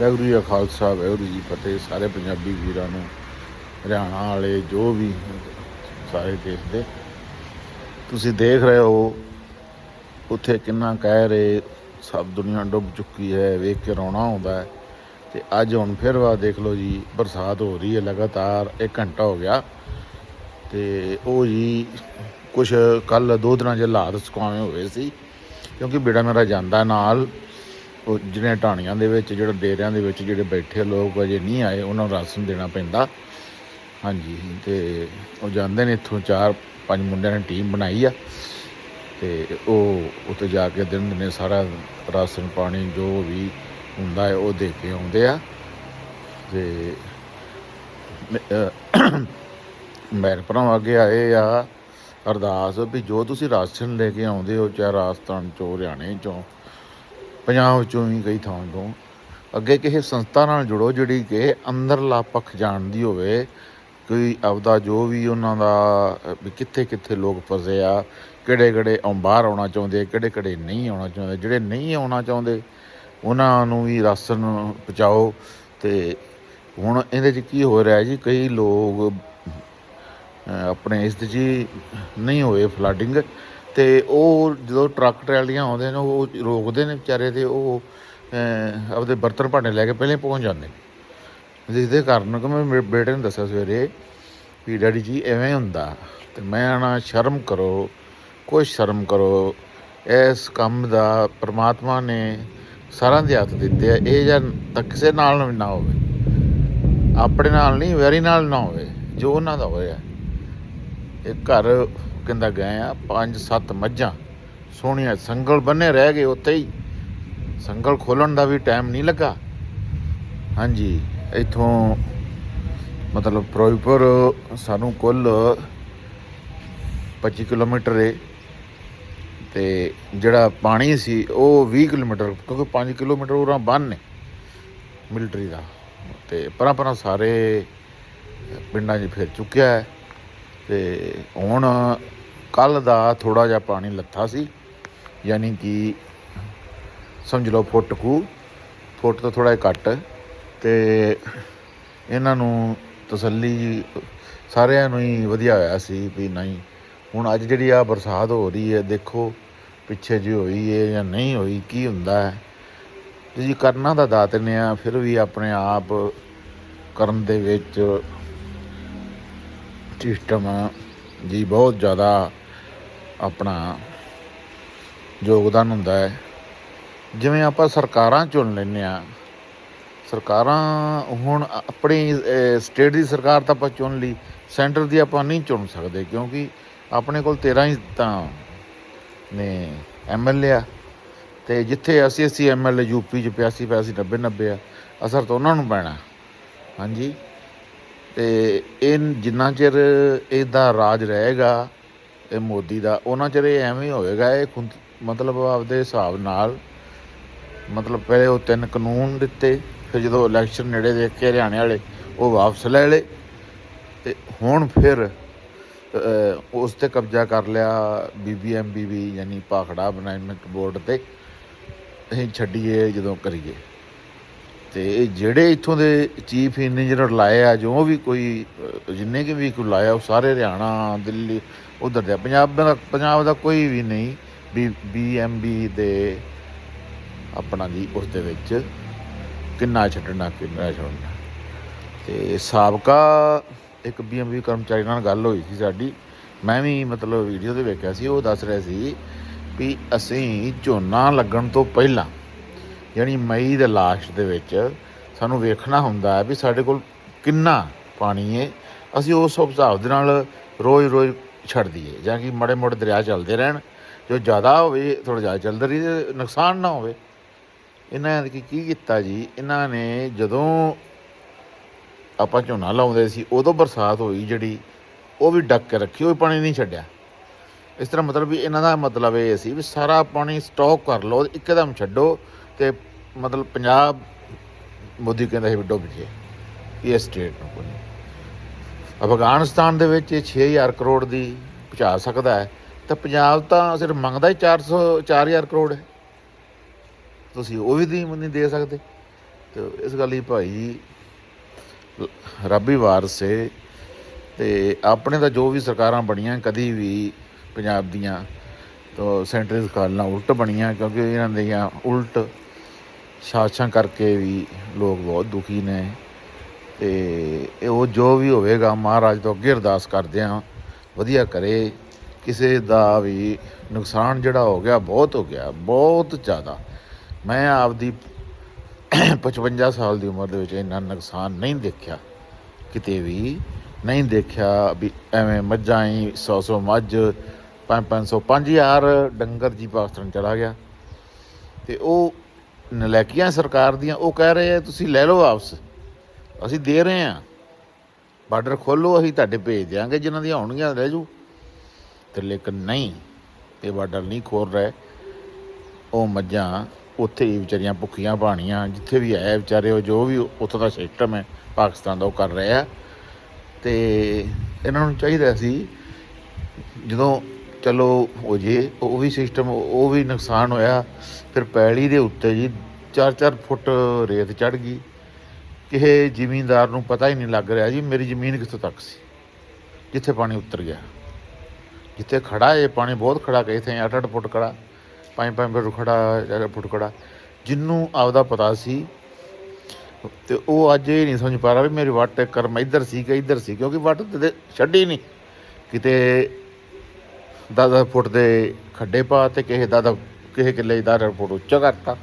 ਵਾਹਿਗੁਰੂ ਜੀ ਕਾ ਖਾਲਸਾ, ਵਾਹਿਗੁਰੂ ਜੀ ਫਤਿਹ। ਸਾਰੇ ਪੰਜਾਬੀ ਵੀਰਾਂ ਨੂੰ, ਹਰਿਆਣਾ ਵਾਲੇ ਜੋ ਵੀ ਸਾਰੇ ਦੇਸ਼ ਦੇ। ਤੁਸੀਂ ਦੇਖ ਰਹੇ ਹੋ, ਉੱਥੇ ਕਿੰਨਾ ਕਹਿ ਰਹੇ, ਸਭ ਦੁਨੀਆ ਡੁੱਬ ਚੁੱਕੀ ਹੈ, ਵੇਖ ਕੇ ਰੋਣਾ ਆਉਂਦਾ ਹੈ। ਤੇ ਅੱਜ ਹੁਣ ਫਿਰ ਵਾ ਦੇਖ ਲਓ ਜੀ, ਬਰਸਾਤ ਹੋ ਰਹੀ ਹੈ, ਲਗਾਤਾਰ 1 ਘੰਟਾ ਹੋ ਗਿਆ। ਤੇ ਉਹ ਜੀ ਕੁਝ ਕੱਲ ਦੋ ਦਿਨਾਂ ਦੇ ਹਾਲਾਤ ਸੁਕਾਵੇਂ ਹੋਏ ਸੀ, ਕਿਉਂਕਿ ਬੇੜਾ ਮੇਰਾ ਜਾਂਦਾ ਨਾਲ। ਜਿਹੜੇ ਢਾਣੀਆਂ ਦੇ ਵਿੱਚ, ਜਿਹੜੇ ਡੇਰਿਆਂ ਦੇ ਵਿੱਚ ਜਿਹੜੇ ਬੈਠੇ ਲੋਕ ਅਜੇ ਨਹੀਂ ਆਏ, ਉਹਨਾਂ ਨੂੰ ਰਾਸ਼ਨ ਦੇਣਾ ਪੈਂਦਾ। ਹਾਂਜੀ, ਤੇ ਉਹ ਜਾਂਦੇ ਨੇ ਇੱਥੋਂ ਚਾਰ ਪੰਜ ਮੁੰਡਿਆਂ ਨੇ ਟੀਮ ਬਣਾਈ ਆ। ਤੇ ਉਹ ਉੱਥੇ ਜਾ ਕੇ ਦਿਨ ਦਿਨੇ ਸਾਰਾ ਰਾਸ਼ਨ ਪਾਣੀ, ਜੋ ਵੀ ਹੁੰਦਾ ਹੈ, ਉਹ ਦੇ ਕੇ ਆਉਂਦੇ ਆ। ਤੇ ਮ- ਅਹ ਮੇਰੇ ਭਰਾਵਾਂ ਅੱਗੇ ਆਏ ਆ, ਅਰਦਾਸ ਵੀ ਜੋ ਤੁਸੀਂ ਰਾਸ਼ਨ ਲੈ ਕੇ ਆਉਂਦੇ ਹੋ, ਚਾਹੇ ਰਾਜਸਥਾਨ ਚੋਂ, ਹਰਿਆਣੇ ਚੋਂ ਪੰਜਾਬ ਚੋਂ ਵੀ ਕਈ ਥਾਂ ਤੋਂ। ਅੱਗੇ ਕਿਸੇ ਸੰਸਥਾ ਨਾਲ ਜੁੜੋ ਜਿਹੜੀ ਕਿ ਅੰਦਰਲਾ ਪੱਖ ਜਾਣਦੀ ਹੋਵੇ, ਕੋਈ ਆਪਦਾ ਜੋ ਵੀ ਉਹਨਾਂ ਦਾ, ਵੀ ਕਿੱਥੇ ਕਿੱਥੇ ਲੋਕ ਫਸੇ ਆ, ਕਿਹੜੇ ਕਿਹੜੇ ਆਉਂ ਬਾਹਰ ਆਉਣਾ ਚਾਹੁੰਦੇ, ਕਿਹੜੇ ਕਿਹੜੇ ਨਹੀਂ ਆਉਣਾ ਚਾਹੁੰਦੇ, ਜਿਹੜੇ ਨਹੀਂ ਆਉਣਾ ਚਾਹੁੰਦੇ, ਉਹਨਾਂ ਨੂੰ ਵੀ ਰਾਸ਼ਨ ਪਹੁੰਚਾਓ। ਤੇ ਹੁਣ ਇਹਦੇ 'ਚ ਕੀ ਹੋ ਰਿਹਾ ਜੀ, ਕਈ ਲੋਕ ਆਪਣੇ ਇਸ 'ਚ ਜੀ ਨਹੀਂ ਹੋਏ ਫਲੱਡਿੰਗ ਤੇ ਉਹ ਜਦੋਂ ਟਰੱਕ ਟਰਾਲੀਆਂ ਆਉਂਦੇ ਨੇ, ਉਹ ਰੋਕਦੇ ਨੇ ਵਿਚਾਰੇ ਤੇ ਉਹ ਆਪਦੇ ਬਰਤਨ ਭਾਂਡੇ ਲੈ ਕੇ ਪਹਿਲੇ ਪਹੁੰਚ ਜਾਂਦੇ ਨੇ। ਜਿਸ ਦੇ ਕਾਰਨ ਕਿ ਮੈਂ ਮੇਰੇ ਬੇਟੇ ਨੂੰ ਦੱਸਿਆ ਸਵੇਰੇ ਵੀ ਡੈਡੀ ਜੀ, ਐਵੇਂ ਹੁੰਦਾ। ਤੇ ਮੈਂ ਆਣਾ ਸ਼ਰਮ ਕਰੋ, ਕੋਈ ਸ਼ਰਮ ਕਰੋ। ਇਸ ਕੰਮ ਦਾ ਪ੍ਰਮਾਤਮਾ ਨੇ ਸਾਰਿਆਂ ਦੇ ਹੱਥ ਦਿੱਤੇ ਆ। ਇਹ ਜਾਂ ਤਾਂ ਕਿਸੇ ਨਾਲ ਵੀ ਨਾ ਹੋਵੇ। ਆਪਣੇ ਨਾਲ ਨਹੀਂ, ਵੈਰੀ ਨਾਲ ਨਾ ਹੋਵੇ। ਜੋ ਉਹਨਾਂ ਦਾ ਹੋਇਆ। ਇਹ ਘਰ ਕਹਿੰਦਾ ਗਏ ਆ, ਪੰਜ ਸੱਤ ਮੱਝਾਂ, ਸੋਹਣੀਆਂ ਸੰਗਲ ਬੰਨੇ ਰਹਿ ਗਏ ਉੱਥੇ ਹੀ। ਸੰਗਲ ਖੋਲਣ ਦਾ ਵੀ ਟਾਈਮ ਨਹੀਂ ਲੱਗਾ। ਹਾਂਜੀ, ਇੱਥੋਂ ਮਤਲਬ ਫਿਰੋਜ਼ਪੁਰ, ਸਾਨੂੰ ਕੁੱਲ 25 ਕਿਲੋਮੀਟਰ ਹੈ ਤੇ ਜਿਹੜਾ ਪਾਣੀ ਸੀ, ਉਹ 20 ਕਿਲੋਮੀਟਰ, ਕਿਉਂਕਿ 5 ਕਿਲੋਮੀਟਰ ਉਰਾਂ ਬੰਨ ਨੇ ਮਿਲਟਰੀ ਦਾ। ਤੇ ਪਰਾਂ ਪਰਾਂ ਸਾਰੇ ਪਿੰਡਾਂ 'ਚ ਫਿਰ ਚੁੱਕਿਆ ਹੈ। ਤੇ ਹੁਣ ਕੱਲ ਦਾ ਥੋੜਾ ਜਿਹਾ ਪਾਣੀ ਲੱਥਾ ਸੀ, ਯਾਨੀ ਕਿ ਸਮਝ ਲਓ ਫੁੱਟ ਕੁ, ਫੁੱਟ ਤੋਂ ਥੋੜਾ ਜਿਹਾ ਘੱਟ ਤੇ ਇਹਨਾਂ ਨੂੰ ਤਸੱਲੀ ਸਾਰਿਆਂ ਨੂੰ ਹੀ ਵਧੀਆ ਹੋਇਆ ਸੀ ਵੀ ਨਹੀਂ, ਹੁਣ ਅੱਜ ਜਿਹੜੀ ਆ ਬਰਸਾਤ ਹੋ ਰਹੀ ਹੈ, ਦੇਖੋ ਪਿੱਛੇ ਜੀ ਹੋਈ ਹੈ ਜਾਂ ਨਹੀਂ ਹੋਈ, ਕੀ ਹੁੰਦਾ ਹੈ। ਤੇ ਜੀ ਕਰਨਾ ਤਾਂ ਦਾਤ ਨੇ ਆ, ਫਿਰ ਵੀ ਆਪਣੇ ਆਪ ਕਰਨ ਦੇ ਵਿੱਚ ਸਿਸਟਮ ਜੀ ਬਹੁਤ ਜ਼ਿਆਦਾ ਆਪਣਾ ਯੋਗਦਾਨ ਹੁੰਦਾ ਹੈ। ਜਿਵੇਂ ਆਪਾਂ ਸਰਕਾਰਾਂ ਚੁਣ ਲੈਂਦੇ ਆ ਸਰਕਾਰਾਂ ਹੁਣ ਆਪਣੀ ਸਟੇਟ ਦੀ ਸਰਕਾਰ ਤਾਂ ਆਪਾਂ ਚੁਣ ਲਈ ਸੈਂਟਰ ਦੀ ਆਪਾਂ ਨਹੀਂ ਚੁਣ ਸਕਦੇ ਕਿਉਂਕਿ ਆਪਣੇ ਕੋਲ 13 ਹੀ ਤਾਂ ਨੇ ਐਮਐਲਏ ਆ ਤੇ ਜਿੱਥੇ ਅਸੀਂ ਅਸੀਂ ਐਮਐਲਏ ਯੂਪੀ ਚ 85 85 90 90 ਆ, ਅਸਰ ਤਾਂ ਉਹਨਾਂ ਨੂੰ ਪੈਣਾ। ਹਾਂਜੀ। ਤੇ ਇਹ ਜਿੰਨਾ ਚਿਰ ਇਹਦਾ ਰਾਜ ਰਹੇਗਾ ਇਹ ਮੋਦੀ ਦਾ, ਉਹਨਾਂ ਚਿਰ ਇਹ ਐਵੇਂ ਹੀ ਹੋਵੇਗਾ ਇਹ ਖੁਦ- ਮਤਲਬ ਆਪਦੇ ਹਿਸਾਬ ਨਾਲ, ਮਤਲਬ ਪਹਿਲੇ ਉਹ ਤਿੰਨ ਕਾਨੂੰਨ ਦਿੱਤੇ, ਫਿਰ ਜਦੋਂ ਇਲੈਕਸ਼ਨ ਨੇੜੇ ਦੇਖ ਕੇ ਹਰਿਆਣੇ ਵਾਲੇ ਉਹ ਵਾਪਸ ਲੈ ਲਏ, ਤੇ ਹੁਣ ਫਿਰ ਉਸ ਤੇ ਕਬਜ਼ਾ ਕਰ ਲਿਆ ਬੀਬੀਐਮਬੀ ਯਾਨੀ ਪਾਖੜਾ ਮੈਨੇਜਮੈਂਟ ਬੋਰਡ ਤੇ, ਅਸੀਂ ਛੱਡੀਏ, ਜਦੋਂ ਕਰੀਏ। ਤੇ ਜਿਹੜੇ ਇੱਥੋਂ ਦੇ ਚੀਫ ਇੰਜੀਨੀਅਰ ਲਾਏ ਆ, ਜੋ ਵੀ ਕੋਈ ਜਿੰਨੇ ਕਿ ਵੀ ਕੋਈ ਲਾਇਆ, ਉਹ ਸਾਰੇ ਹਰਿਆਣਾ, ਦਿੱਲੀ ਉਧਰ ਦੇ ਪੰਜਾਬ ਦਾ ਪੰਜਾਬ ਦਾ ਕੋਈ ਵੀ ਨਹੀਂ ਬੀ ਬੀਐਮਬੀ ਦੇ ਆਪਣਾ ਜੀ ਉਸ ਦੇ ਵਿੱਚ ਕਿੰਨਾ ਛੱਡਣਾ ਕਿੰਨਾ ਛੱਡਣਾ। ਤੇ ਸਾਬਕਾ ਇੱਕ ਬੀਐਮਬੀ ਕਰਮਚਾਰੀ ਨਾਲ ਗੱਲ ਹੋਈ ਸੀ ਸਾਡੀ। ਮੈਂ ਵੀ ਮਤਲਬ ਵੀਡੀਓ ਤੇ ਵੇਖਿਆ ਸੀ, ਉਹ ਦੱਸ ਰਿਹਾ ਸੀ ਵੀ ਅਸੀਂ ਝੋਨਾ ਲੱਗਣ ਤੋਂ ਪਹਿਲਾਂ, ਯਾਨੀ ਮਈ ਦੇ ਲਾਸਟ ਦੇ ਵਿੱਚ ਸਾਨੂੰ ਵੇਖਣਾ ਹੁੰਦਾ ਹੈ ਵੀ ਸਾਡੇ ਕੋਲ ਕਿੰਨਾ ਪਾਣੀ ਹੈ। ਅਸੀਂ ਉਸ ਹਿਸਾਬ ਦੇ ਨਾਲ ਰੋਜ਼-ਰੋਜ਼ ਛੱਡ ਦਈਏ ਜਾਂ ਕਿ ਮੜੇ ਮੋੜੇ ਦਰਿਆ ਚੱਲਦੇ ਰਹਿਣ, ਜੋ ਜ਼ਿਆਦਾ ਹੋਵੇ ਥੋੜਾ ਜ਼ਿਆਦਾ ਚੱਲਦਾ ਰਹੀ ਤੇ ਨੁਕਸਾਨ ਨਾ ਹੋਵੇ। ਇਹਨਾਂ ਨੇ ਕੀ ਕੀਤਾ ਜੀ? ਇਹਨਾਂ ਨੇ ਜਦੋਂ ਆਪਾਂ ਝੋਨਾ ਲਾਉਂਦੇ ਸੀ, ਉਦੋਂ ਬਰਸਾਤ ਹੋਈ ਜਿਹੜੀ, ਉਹ ਵੀ ਡੱਕ ਕੇ ਰੱਖੀ, ਉਹ ਵੀ ਪਾਣੀ ਨਹੀਂ ਛੱਡਿਆ। ਇਸ ਤਰ੍ਹਾਂ ਮਤਲਬ ਵੀ ਇਹਨਾਂ ਦਾ ਮਤਲਬ ਇਹ ਸੀ ਵੀ ਸਾਰਾ ਪਾਣੀ ਸਟਾਕ ਕਰ ਲਓ, ਇੱਕਦਮ ਛੱਡੋ ਤੇ ਮਤਲਬ ਪੰਜਾਬ ਮੋਦੀ ਕਹਿੰਦਾ ਸੀ ਵੀ ਡੁੱਬ ਜੇ ਇਹ ਸਟੇਟ ਨੂੰ ਕੋਈ। ਅਫਗਾਨਿਸਤਾਨ ਦੇ ਵਿੱਚ ਇਹ 6000 ਕਰੋੜ ਦੀ ਪਹੁੰਚਾ ਸਕਦਾ ਹੈ। ਤਾਂ ਪੰਜਾਬ ਤਾਂ ਸਿਰਫ ਮੰਗਦਾ ਹੀ 400 4000 ਕਰੋੜ ਹੈ। ਤੁਸੀਂ ਉਹ ਵੀ ਦੀ ਨਹੀਂ ਦੇ ਸਕਦੇ। ਤੇ ਇਸ ਗੱਲ ਹੀ ਭਾਈ, ਰੱਬੀ ਵਾਰਸ ਏ। ਤੇ ਆਪਣੇ ਤਾਂ ਜੋ ਵੀ ਸਰਕਾਰਾਂ ਬਣੀਆਂ, ਕਦੀ ਵੀ ਪੰਜਾਬ ਦੀਆਂ, ਤੋਂ ਸੈਂਟਰੀ ਸਰਕਾਰ ਨਾਲ ਉਲਟ ਬਣੀਆਂ, ਕਿਉਂਕਿ ਇਹਨਾਂ ਦੀਆਂ ਉਲਟ ਸ਼ਾਸਕਾਂ ਕਰਕੇ ਵੀ ਲੋਕ ਬਹੁਤ ਦੁਖੀ ਨੇ। ਤੇ ਉਹ ਜੋ ਵੀ ਹੋਵੇਗਾ, ਮਹਾਰਾਜ ਤੋਂ ਅੱਗੇ ਅਰਦਾਸ ਕਰਦੇ ਹਾਂ। ਵਧੀਆ ਕਰੇ। ਕਿਸੇ ਦਾ ਵੀ ਨੁਕਸਾਨ ਜਿਹੜਾ ਹੋ ਗਿਆ, ਬਹੁਤ ਹੋ ਗਿਆ, ਬਹੁਤ ਜ਼ਿਆਦਾ। ਮੈਂ ਆਪਦੀ 55 ਸਾਲ ਦੀ ਉਮਰ ਦੇ ਵਿੱਚ ਇੰਨਾ ਨੁਕਸਾਨ ਨਹੀਂ ਦੇਖਿਆ। ਕਿਤੇ ਵੀ ਨਹੀਂ ਦੇਖਿਆ ਵੀ ਐਵੇਂ ਮੱਝਾਂ ਹੀ 100 100 ਮੱਝ 5 500 5000 ਡੰਗਰ ਜੀ ਪਾਕਿਸਤਾਨ ਚਲਾ ਗਿਆ। ਤੇ ਉਹ ਨਲੈਕੀਆਂ ਸਰਕਾਰ ਦੀਆਂ, ਉਹ ਕਹਿ ਰਹੇ ਆ, ਤੁਸੀਂ ਲੈ ਲਓ ਵਾਪਸ। ਅਸੀਂ ਦੇ ਰਹੇ ਹਾਂ। ਬਾਰਡਰ ਖੋਲੋ ਅਸੀਂ ਤੁਹਾਡੇ ਭੇਜ ਦਿਆਂਗੇ, ਜਿਨ੍ਹਾਂ ਦੀਆਂ ਹੋਣਗੀਆਂ ਰਹਿ ਜੂ ਤੇ ਲੇਕਿਨ ਨਹੀਂ, ਇਹ ਬਾਰਡਰ ਨਹੀਂ ਖੋਲ ਰਹੇ। ਉਹ ਮੱਝਾਂ ਉੱਥੇ ਹੀ ਵਿਚਾਰੀਆਂ ਭੁੱਖੀਆਂ ਬਾਣੀਆਂ ਜਿੱਥੇ ਵੀ ਆਏ ਵਿਚਾਰੇ, ਉਹ ਜੋ ਵੀ ਉੱਥੋਂ ਦਾ ਸਿਸਟਮ ਹੈ, ਪਾਕਿਸਤਾਨ ਦਾ ਉਹ ਕਰ ਰਿਹਾ ਆ ਤੇ ਇਹਨਾਂ ਨੂੰ ਚਾਹੀਦਾ ਸੀ ਜਦੋਂ ਚਲੋ ਹੋ ਜੇ, ਉਹ ਵੀ ਸਿਸਟਮ, ਉਹ ਵੀ ਨੁਕਸਾਨ ਹੋਇਆ, ਫਿਰ ਪੈਲੀ ਦੇ ਉੱਤੇ ਜੀ 4-4 ਫੁੱਟ ਰੇਤ ਚੜ ਗਈ। ਕਿਸੇ ਜ਼ਿਮੀਂਦਾਰ ਨੂੰ ਪਤਾ ਹੀ ਨਹੀਂ ਲੱਗ ਰਿਹਾ ਜੀ, ਮੇਰੀ ਜ਼ਮੀਨ ਕਿੱਥੋਂ ਤੱਕ ਸੀ? ਜਿੱਥੇ ਪਾਣੀ ਉਤਰ ਗਿਆ? ਜਿੱਥੇ ਖੜਾ ਇਹ ਪਾਣੀ, ਬਹੁਤ ਖੜਾ ਕਹੇ ਥੇ 8-8 ਫੁੱਟ ਖੜਾ 5-5 ਫੁੱਟ ਖੜਾ 4 ਫੁੱਟ ਖੜਾ ਜਿੰਨੂੰ ਆਪਦਾ ਪਤਾ ਸੀ। ਤੇ ਉਹ ਅੱਜ ਇਹ ਨਹੀਂ ਸਮਝ ਪਾ ਰਿਹਾ ਵੀ ਮੇਰੀ ਵੱਟ ਕਰਮ ਇੱਧਰ ਸੀ ਕਿ ਇੱਧਰ ਸੀ, ਕਿਉਂਕਿ ਵੱਟ ਤੇ ਛੱਡੀ ਨਹੀਂ। ਕਿਤੇ 10 ਫੁੱਟ ਦੇ ਖੱਡੇ ਪਾ ਤੇ ਕਿਸੇ ਦਾ ਕਿਸੇ ਕਿੱਲੇ ਦਾ ਫੁੱਟ ਉੱਚਾ ਕਰਤਾ।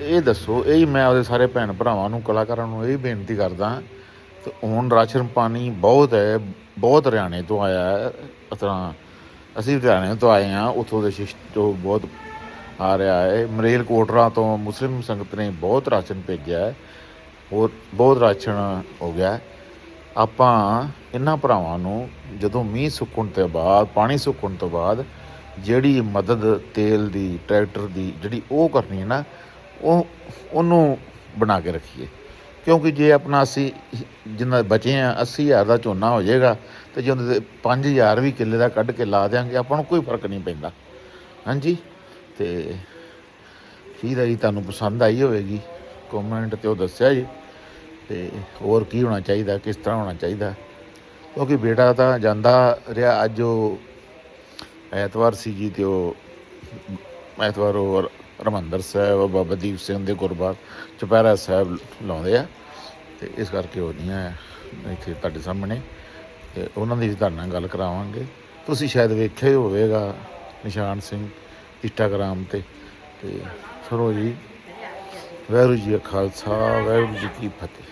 ਇਹ ਦੱਸੋ, ਇਹ ਹੀ ਮੈਂ ਉਹਦੇ ਸਾਰੇ ਭੈਣ ਭਰਾਵਾਂ ਨੂੰ, ਕਲਾਕਾਰਾਂ ਨੂੰ ਇਹ ਬੇਨਤੀ ਕਰਦਾ ਤੇ ਹੁਣ ਰਾਸ਼ਨ ਪਾਣੀ ਬਹੁਤ ਹੈ, ਬਹੁਤ ਹਰਿਆਣੇ ਤੋਂ ਆਇਆ ਹੈ, ਇਸ ਤਰ੍ਹਾਂ ਅਸੀਂ ਹਰਿਆਣੇ ਤੋਂ ਆਏ ਹਾਂ, ਉੱਥੋਂ ਦੇ ਸ਼ਿਸ਼ ਤੋਂ ਬਹੁਤ ਆ ਰਿਹਾ ਹੈ। ਮਰੇਲ ਕੋਟਰਾ ਤੋਂ ਮੁਸਲਿਮ ਸੰਗਤ ਨੇ ਬਹੁਤ ਰਾਸ਼ਨ ਭੇਜਿਆ ਹੈ, ਹੋਰ ਬਹੁਤ ਰਾਸ਼ਨ ਹੋ ਗਿਆ ਆਪਾਂ ਇਹਨਾਂ ਭਰਾਵਾਂ ਨੂੰ ਜਦੋਂ ਮੀਂਹ ਸੁੱਕਣ ਤੋਂ ਬਾਅਦ, ਪਾਣੀ ਸੁੱਕਣ ਤੋਂ ਬਾਅਦ ਜਿਹੜੀ ਮਦਦ, ਤੇਲ ਦੀ, ਟਰੈਕਟਰ ਦੀ ਜਿਹੜੀ ਉਹ ਕਰਨੀ ਹੈ ਨਾ ਉਹ ਉਹਨੂੰ ਬਣਾ ਕੇ ਰੱਖੀਏ। ਕਿਉਂਕਿ ਜੇ ਆਪਣਾ ਅਸੀਂ ਜਿੰਨਾ ਬਚੇ ਆ 80000 ਦਾ ਝੋਨਾ ਹੋ ਜਾਏਗਾ, ਤੇ ਜੇ ਉਹਦੇ 5000 ਵੀ ਕਿੱਲੇ ਦਾ ਕੱਢ ਕੇ ਲਾ ਦਿਆਂਗੇ, ਆਪਾਂ ਨੂੰ ਕੋਈ ਫ਼ਰਕ ਨਹੀਂ ਪੈਂਦਾ। ਹਾਂਜੀ? ਤੇ ਠੀਕ ਹੈ ਜੀ ਤੁਹਾਨੂੰ ਪਸੰਦ ਆਈ ਹੋਵੇਗੀ। ਕਮੈਂਟ ਤੇ ਉਹ ਦੱਸਿਆ ਜੀ। ਤੇ ਹੋਰ ਕੀ ਹੋਣਾ ਚਾਹੀਦਾ, ਕਿਸ ਤਰ੍ਹਾਂ ਹੋਣਾ ਚਾਹੀਦਾ। ਕਿਉਂਕਿ ਬੇਟਾ ਤਾਂ ਜਾਂਦਾ ਰਿਹਾ ਅੱਜ ਉਹ ਐਤਵਾਰ ਸੀ ਜੀ, ਤੇ ਉਹ ਐਤਵਾਰ ਉਹ ਰਮੰਦਰ ਸਾਹਿਬ, ਬਾਬਾ ਦੀਪ ਸਿੰਘ ਦੇ ਗੁਰਬਾਰ ਚੁਪਹਿਰਾ ਸਾਹਿਬ ਲਾਉਂਦੇ ਆ। ਤੇ ਇਸ ਕਰਕੇ ਉਹ ਨਹੀਂ ਆਇਆ ਇੱਥੇ ਤੁਹਾਡੇ ਸਾਹਮਣੇ। ਤੇ ਉਹਨਾਂ ਦੀ ਵੀ ਤੁਹਾਡੇ ਨਾਲ ਗੱਲ ਕਰਾਵਾਂਗੇ। ਤੁਸੀਂ ਸ਼ਾਇਦ ਵੇਖਿਆ ਹੀ ਹੋਵੇਗਾ ਨਿਸ਼ਾਨ ਸਿੰਘ ਇੰਸਟਾਗ੍ਰਾਮ ਤੇ। ਤੇ ਸਰੋ ਜੀ, ਵਾਹਿਗੁਰੂ ਜੀ ਕਾ ਖਾਲਸਾ, ਵਾਹਿਗੁਰੂ ਜੀ ਕੀ ਫਤਿਹ।